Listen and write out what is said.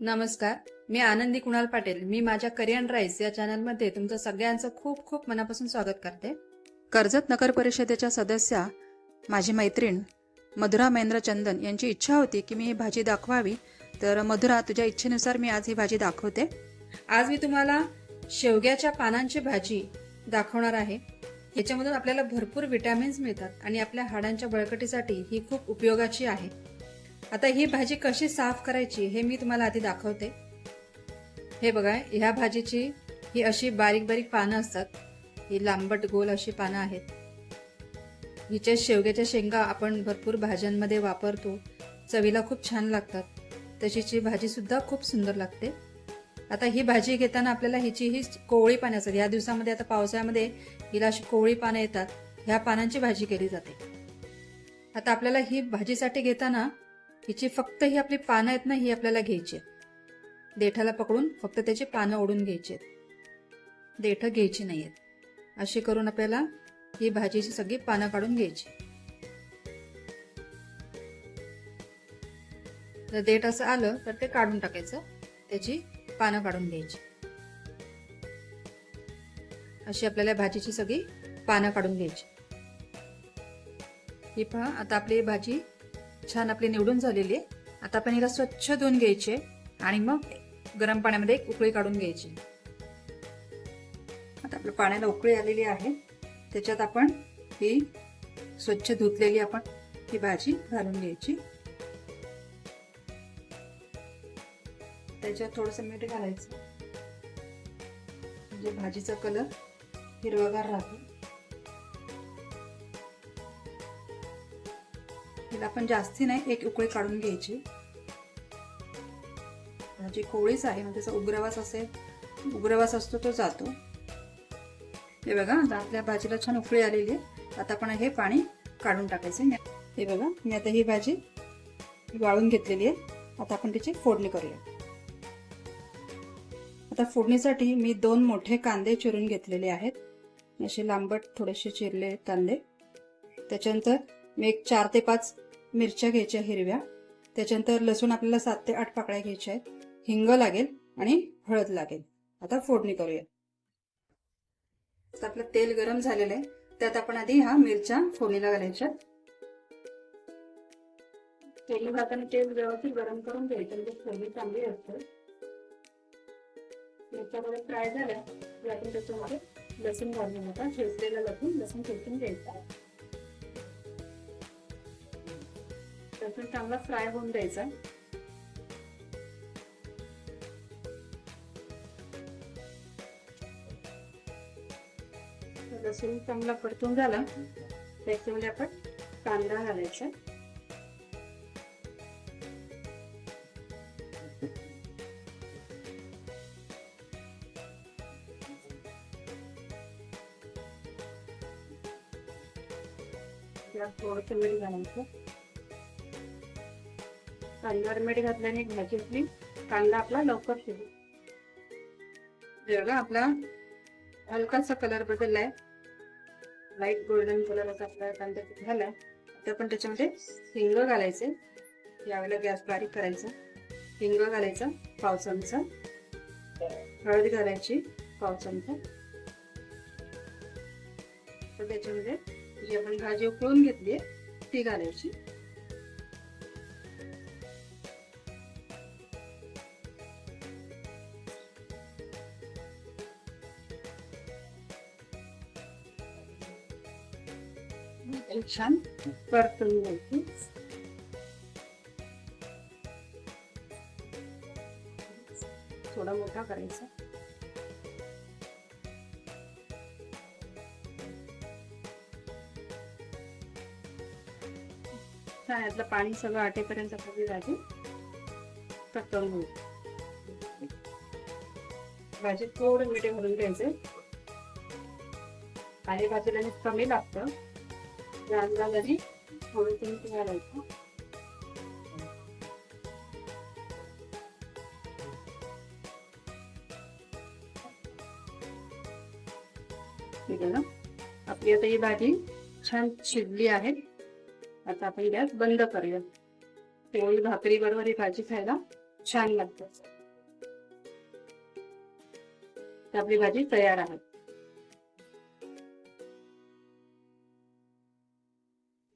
नमस्कार. मी आनंदी कुणाल पाटील. मी माझ्या करियन राईस या चॅनलमध्ये तुमचं सगळ्यांचं खूप खूप मनापासून स्वागत करते. कर्जत नगर परिषदेच्या सदस्या माझी मैत्रीण मधुरा महेंद्र चंदन यांची इच्छा होती की मी ही भाजी दाखवावी. तर मधुरा तुझ्या इच्छेनुसार मी आज ही भाजी दाखवते. आज मी तुम्हाला शेवग्याच्या पानांची भाजी दाखवणार आहे. याच्यामधून आपल्याला भरपूर विटॅमिन्स मिळतात आणि आपल्या हाडांच्या बळकटीसाठी ही खूप उपयोगाची आहे. आता ही भाजी कशी साफ करायची हे मी तुम्हाला आधी दाखवते. हे बघा ह्या भाजीची ही अशी बारीक बारीक पानं असतात. ही लांबट गोल अशी पानं आहेत. हिच्या शेवग्याच्या शेंगा आपण भरपूर भाज्यांमध्ये वापरतो. चवीला खूप छान लागतात. तशीची भाजीसुद्धा खूप सुंदर लागते. आता ही भाजी घेताना आपल्याला हिची ही कोवळी पाने असतात. या दिवसामध्ये आता पावसाळ्यामध्ये हिला अशी कोवळी पानं येतात. ह्या पानांची भाजी केली जाते. आता आपल्याला ही भाजीसाठी घेताना हिची फक्त ही आपली पानं आहेत ना ही आपल्याला घ्यायची देठाला पकडून फक्त त्याची पानं ओढून घ्यायची आहेत. देठ घ्यायची नाही आहेत. अशी करून आपल्याला ही भाजीची सगळी पानं काढून घ्यायची. जर देठ असं आलं तर ते काढून टाकायचं. त्याची पानं काढून घ्यायची. अशी आपल्याला भाजीची सगळी पानं काढून घ्यायची. ही पहा आता आपली भाजी छान आपली निवडून झालेली आहे. आता आपण हिला स्वच्छ धुवून घ्यायचे आणि मग गरम पाण्यामध्ये एक उकळी काढून घ्यायची. आता आपल्या पाण्याला उकळी आलेली आहे. त्याच्यात आपण ही स्वच्छ धुतलेली आपण ही भाजी घालून घ्यायची. त्याच्यात थोडस मीठ घालायचं. म्हणजे भाजीचा कलर हिरवागार राहतो. तिला आपण जास्ती नाही एक उकळी काढून घ्यायची. जी कोळीच आहे म्हणजे त्याचा उग्रवास असेल उग्रवास असतो तो जातो. हे बघा आता आपल्या भाजीला छान उकळी आलेली आहे. आता आपण हे पाणी काढून टाकायचं. हे बघा मी आता ही भाजी वाळून घेतलेली आहे. आता आपण त्याची फोडणी करूया. आता फोडणीसाठी मी दोन मोठे कांदे चिरून घेतलेले आहेत. असे लांबट थोडेसे चिरले कांदे. त्याच्यानंतर मी एक चार ते पाच मिरच्या घ्यायच्या हिरव्या. त्याच्यानंतर लसूण आपल्याला सात ते आठ पाकळ्या घ्यायच्या आहेत. हिंग लागेल आणि हळद लागेल. आता फोडणी करूया. तर आपलं तेल गरम झालेलं आहे. त्यात आपण आधी हा मिरच्या फोडणीला घालायच्या. तेल घालताना तेल व्यवस्थित गरम करून घ्यायचं. म्हणजे फोडणी चांगली असते. मिरच्या बरोबर फ्राय झाल्या की आपण त्याच्यामध्ये लसूण घालून होता ठेचलेला लसूण. लसूण ठेचून घ्यायचा. लसूण चांगला फ्राय होऊन द्यायचा. लसूण चांगला परतून झाला. त्याच्यामध्ये आपण कांदा घालायचा. थोडस मीठ घालायचं. कांद्यावर मीठ घातल्याने भाजीतली कांदा आपला लवकर शिजू बघा आपला हलकासा कलर बदललाय. लाइट गोल्डन कलर असा आपला कांदा झालाय आता पण त्याच्यामध्ये हिंग घालायचे. यावेळेला गॅस बारीक करायचा. हिंग घालायचा पाव चमचा. हळद घालायची पाव चमचा. तर त्याच्यामध्ये जी आपण भाजी उकळून घेतली ती घालायची. छान परतून घ्यायची थोडा मोठा करायचा छान यातलं पाणी सगळं आटेपर्यंत आपली भाजी परतवून घेऊ भाजीत थोडं मिठे घालून घ्यायचे. आणि भाजीला कमी लागतं. त्या अंदाजाने थोडं मीठ घालायचं ना आपली आता ही भाजी छान शिजली आहे आता आपण गॅस बंद करूया पोळी भाकरी बरोबर ही भाजी खायला छान लागतं आपली भाजी तयार आहे